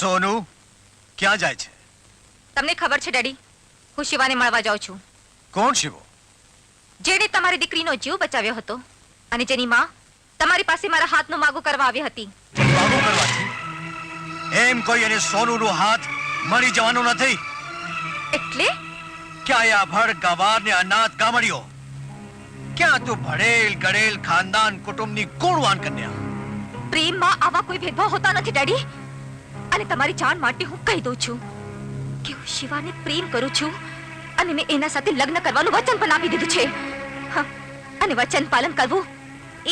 સોનુ ક્યાં જાય છે? તમને ખબર છે ડેડી હું શિવાને મળવા જાઉં છું. કોણ શિવો? જેણે તમારી દીકરીનો જીવ બચાવ્યો હતો અને જેની માં તમારી પાસે મારા હાથનો માગો કરવા આવી હતી. માગો કરવાથી? એમ કોઈ એને સોનુનો હાથ મળી જવાનો નથી. એટલે? ક્યાં આ ભડ ગવાર ને અનાથ ગામડીઓ? ક્યાં તું ભણેલ ગળેલ ખાનદાન કુટુંબની ગુણવાન કન્યા? પ્રેમમાં આવા કોઈ ભેદભાવ હોતા નથી ડેડી. અને તમારી જાણ માટે હું કહી દઉં છું કે હું શિવાને પ્રેમ કરું છું અને મેં એના સાથે લગ્ન કરવાનું વચન પણ આપી દીધું છે. અને વચન પાલન કરવું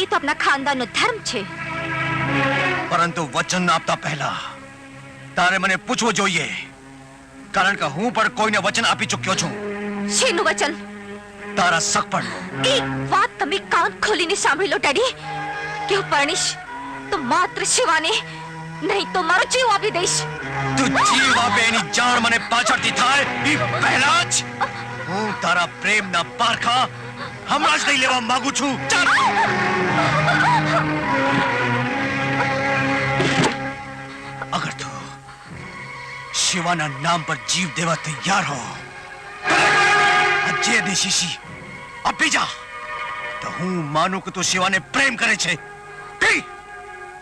એ તો આપણા ખાનદાનનો ધર્મ છે. પરંતુ વચન આપતા પહેલા તારે મને પૂછવું જોઈએ. કારણ કે હું પણ કોઈને વચન આપી ચૂક્યો છું. શેનું વચન? તારા સગપણનું એક વાત તમે કાન ખોલીને સાંભળી લો ડેડી કે હું પરણીશ તો માત્ર શિવાને નહીં તો મારો જીવ આપી દઈશ. તું જીવ આપે એની જાણ મને પાછળથી થાય. એ પહેલા જ હું તારા પ્રેમના પારખા હમણાં જ નહીં લેવા માંગુ છું. ચાલ. અગર તું શિવાના નામ પર જીવ દેવા તૈયાર હો જે દેશીશી આપી જા તો હું માનું કે તું શિવાને પ્રેમ કરે છે.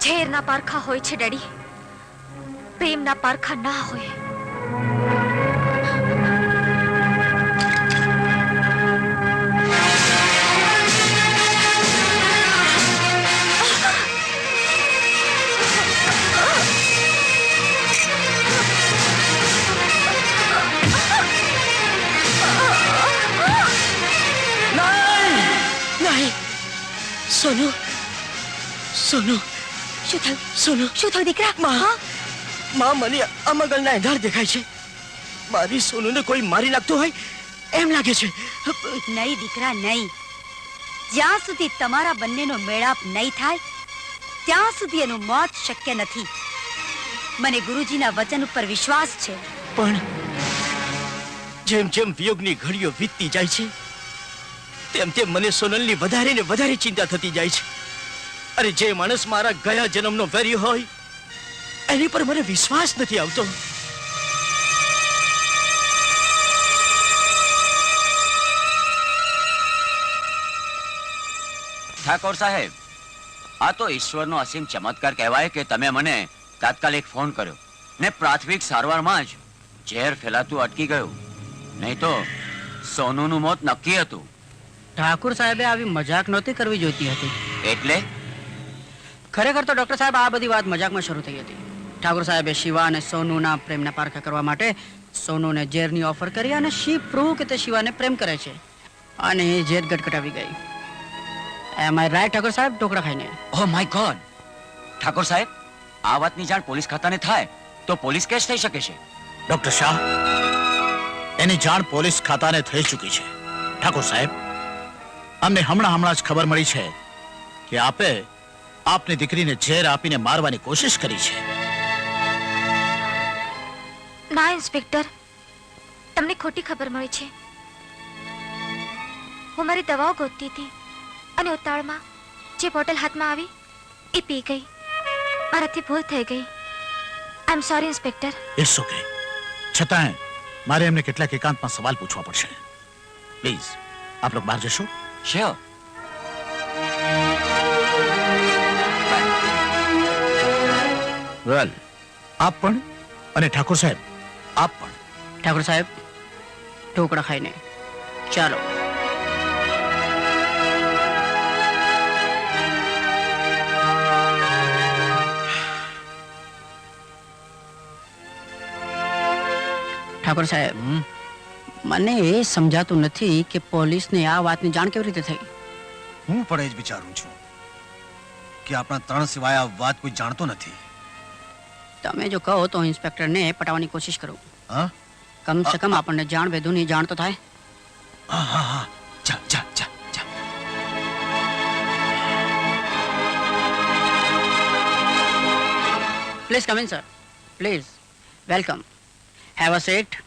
ઝેરના પારખા હોય છે ડેડી. પ્રેમના પારખા ના હોય. સોનુ! સોનુ! શું થયું? સોનુ શું થયું દીકરા? માં. માં મને અમગલના એંધાર દેખાય છે. મારી સોનુને કોઈ મારી નાખતું હોય એમ લાગે છે. નહીં દીકરા નહીં. જ્યાં સુધી તમારા બંનેનો મેળાપ નહીં થાય ત્યાં સુધી એનું મોત શક્ય નથી. મને ગુરુજીના વચન ઉપર વિશ્વાસ છે. પણ જેમ જેમ વિયોગની ઘડીઓ વીતતી જાય છે તેમ તેમ મને સોનલની વધારે ને વધારે ચિંતા થતી જાય છે. અરે જે માણસ મારા ગયા જન્મનો વેરી હોય એની પર મને વિશ્વાસ નથી આવતો. ઠાકોર સાહેબ આ તો ઈશ્વરનો અસીમ ચમત્કાર કહેવાય કે તમે મને તાત્કાલિક ફોન કર્યો ને પ્રાથમિક સારવારમાં જ ઝેર ફેલાતું અટકી ગયું. નહીં તો સોનુનું મોત નક્કી હતું. ઠાકુર સાહેબે આવી મજાક નહોતી કરવી જોઈતી હતી. એટલે ખરેખર તો ડોક્ટર સાહેબ આ બધી વાત મજાકમાં શરૂ થઈ હતી. ઠાકોર સાહેબે શિવા અને સોનુના પ્રેમના પારખા કરવા માટે સોનુને ઝેરની ઓફર કરી અને શી પ્રૂવ કે તે શિવાને પ્રેમ કરે છે? અને એ ઝેર ગટગટાવી ગઈ. એમ આઈ રાઈટ ઠાકોર સાહેબ? ઢોકળા ખાઈને. ઓ માય ગોડ ઠાકોર સાહેબ આ વાતની જાણ પોલીસ ખાતાને થાય તો પોલીસ કેસ થઈ શકે છે. ડોક્ટર શાહ એની જાણ પોલીસ ખાતાને થઈ ચૂકી છે. ઠાકોર સાહેબ અમને હમણાં હમણાં જ ખબર મળી છે કે આપે આપની દીકરીને ઝેર આપીને મારવાની કોશિશ કરી છે. ના ઇન્સ્પેક્ટર. તમને ખોટી ખબર મળી છે. હું મારી દવાઓ ગોતતી હતી અને ઉતાળમાં જે બોટલ હાથમાં આવી એ પી ગઈ. મારાથી ભૂલ થઈ ગઈ. I am sorry inspector. It's okay છતાંય મારે એમને કેટલાક એકાંતમાં સવાલ પૂછવા પડશે. પ્લીઝ આપ લોકો બહાર જશો? શ્યોર વેલ આપ પણ અને ઠાકોર સાહેબ? આપ પણ. ઠાકોર સાહેબ ઢોકળા ખાઈને. ચાલો. ઠાકોર સાહેબ મને એ સમજાતું નથી કે પોલીસને આ વાતની જાણ કેવી રીતે થઈ? હું પણ એ જ વિચારું છું કે આપણા ત્રણ સિવાય આ વાત કોઈ જાણતો નથી. તમે જો કહો તો ઇન્સ્પેક્ટરને પટાવવાની કોશિશ કરું. હા? કમ સે કમ આપણને જાણ વેધુની જાણ તો થાય. હા હા હા. જા જા જા જા. Please come in sir please welcome have a seat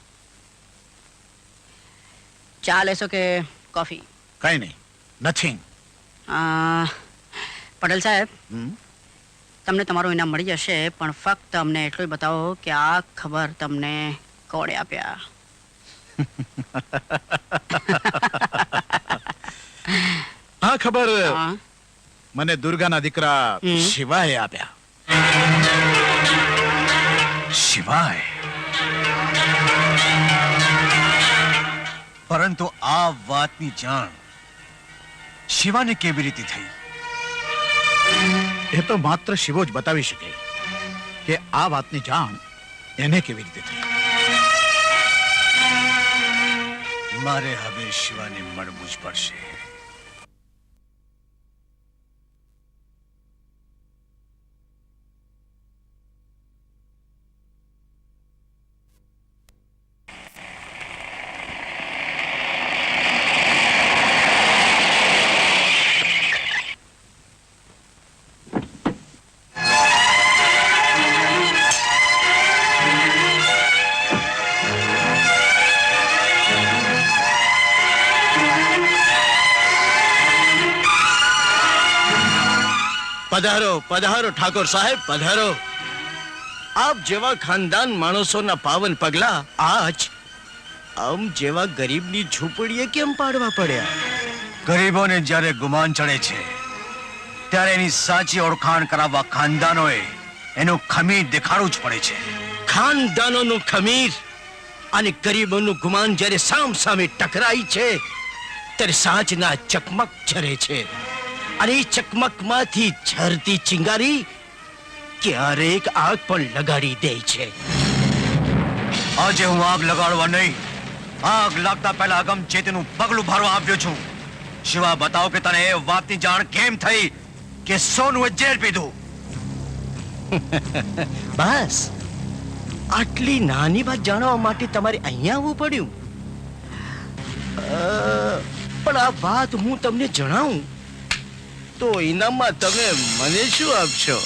ચા લેશો કે કોફી? કઈ નહીં. નથિંગ અ, પટેલ સાહેબ. તમને તમારું ઇનામ મળી જશે પણ ફક્ત અમને એટલું બતાવો કે આ ખબર તમને કોણે આપ્યા. આ ખબર મને દુર્ગાના દીકરા શિવાય આપ્યા. શિવાય પરંતુ આ વાતની જાણ શિવાને કેવી રીતે થઈ? એ તો માત્ર શિવો જ બતાવી શકે કે આ વાતની જાણ એને કેવી રીતે થઈ? મારે હવે શિવાને મળવું જ પડશે. પધારો પધારો ઠાકોર સાહેબ પધારો. આપ જેવા ખાનદાન માણસોના પાવન પગલા આજ આમ જેવા ગરીબની ઝૂંપડીએ કેમ પાડવા પડ્યા? ગરીબોને જ્યારે ગુમાન ચડે છે ત્યારે એની સાચી ઓળખાણ કરાવવા ખાનદાનોએ એનું ખમીર દેખાડવું જ પડે છે. ખાનદાનોનું ખમીર અને ગરીબોનું ગુમાન જ્યારે સામ સામે ટકરાય છે ત્યારે સાચના ચકમક ચરે છે. અને ચકમકમાંથી ઝરતી ચિંગારી ક્યારેક આગ પણ લગાડી દે છે. આજે હું આગ લગાડવા નહીં આગ લાગતા પહેલા અગમ ચેતનું પગલું ભરવા આવ્યો છું. શિવા બતાવો કે તને એ વાતની જાણ કેમ થઈ કે સોનું ઝેર પીધું? બસ. આટલી નાની વાત જાણવા માટે તમારે અહીંયા આવવું પડ્યું. પણ આ વાત હું તમને જણાવું. તો ઇનામમાં તમે મને શું આપશો?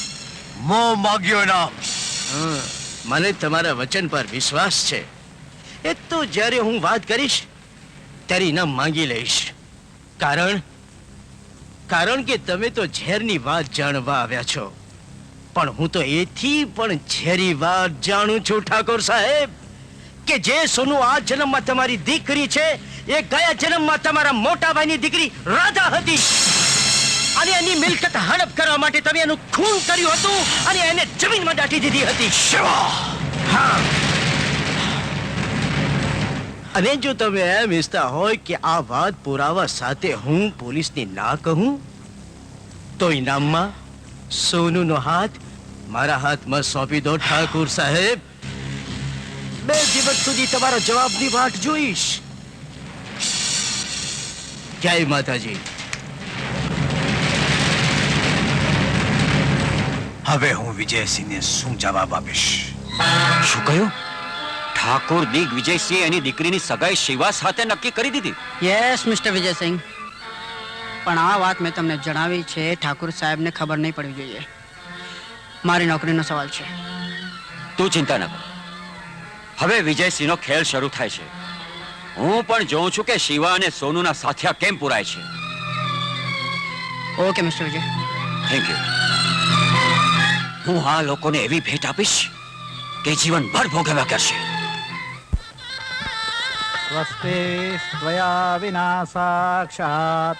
મો માગ્યો નામ મને તમારા વચન પર વિશ્વાસ છે. એ તો જ્યારે હું વાત કરીશ ત્યારે ઇનામ માંગી લઈશ. કારણ કારણ કે તમે તો ઝેરની વાત જાણવા આવ્યા છો. પણ હું તો એથી પણ ઝેરી વાત જાણું છું ઠાકોર સાહેબ કે જે સોનું આ જન્મમાં તમારી દીકરી છે એ ગયા જન્મમાં તમારા મોટા ભાઈની દીકરી રાધા હતી. અને એની મિલકત હડપ કરવા માટે તમે એનું ખૂન કર્યું હતું અને એને જમીનમાં દાટી દીધી હતી. શિવા! હા. અને જો તમે એમ ઈચ્છતા હોય કે આ વાત પુરાવા સાથે હું પોલીસને ના કહું તો ઇનામમાં સોનુનો હાથ મારા હાથમાં સોંપી દો ઠાકુર સાહેબ. બે દિવસ સુધી તમારા જવાબની વાટ જોઈશ. જય માતાજી. હવે હું વિજયસિંહને શું જવાબ આપીશ? શું કહ્યું? ઠાકોર દિગ્વિજયસિંહ એની દીકરીની સગાઈ શિવા સાથે નક્કી કરી દીધી. Yes mister Vijaysinh. પણ આ વાત મેં તમને જણાવી છે ઠાકુર સાહેબને ખબર નહીં પડવી જોઈએ. મારી નોકરીનો સવાલ છે. તું ચિંતા ન કર. હવે વિજયસિંહનો ખેલ શરૂ થાય છે. હું પણ જોઉં છું કે શિવા અને સોનુના સાથિયા કેમ પુરાય છે. Okay mister Vijay. Thank you હું આ લોકોને એવી ભેટ આપીશ કે જીવનભર ભોગવ્યા કરશે. સ્વસ્તે સ્વયા વિના સાક્ષાત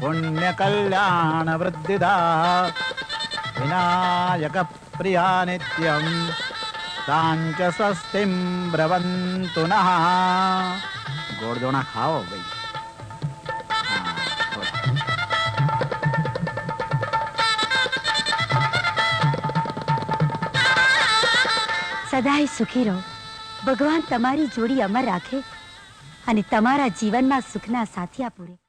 પુણ્યકલ્યાણ વૃદ્ધિદા વિનાયક પ્રિયા નિત્યમ તાંચ સ્વસ્તિમ બ્રવંતુ નઃ ગોળજોણા ખાઓ ભાઈ. સદાય સુખી રહો. ભગવાન તમારી જોડી અમર રાખે અને તમારા જીવનમાં સુખના સાથિયા પૂરે.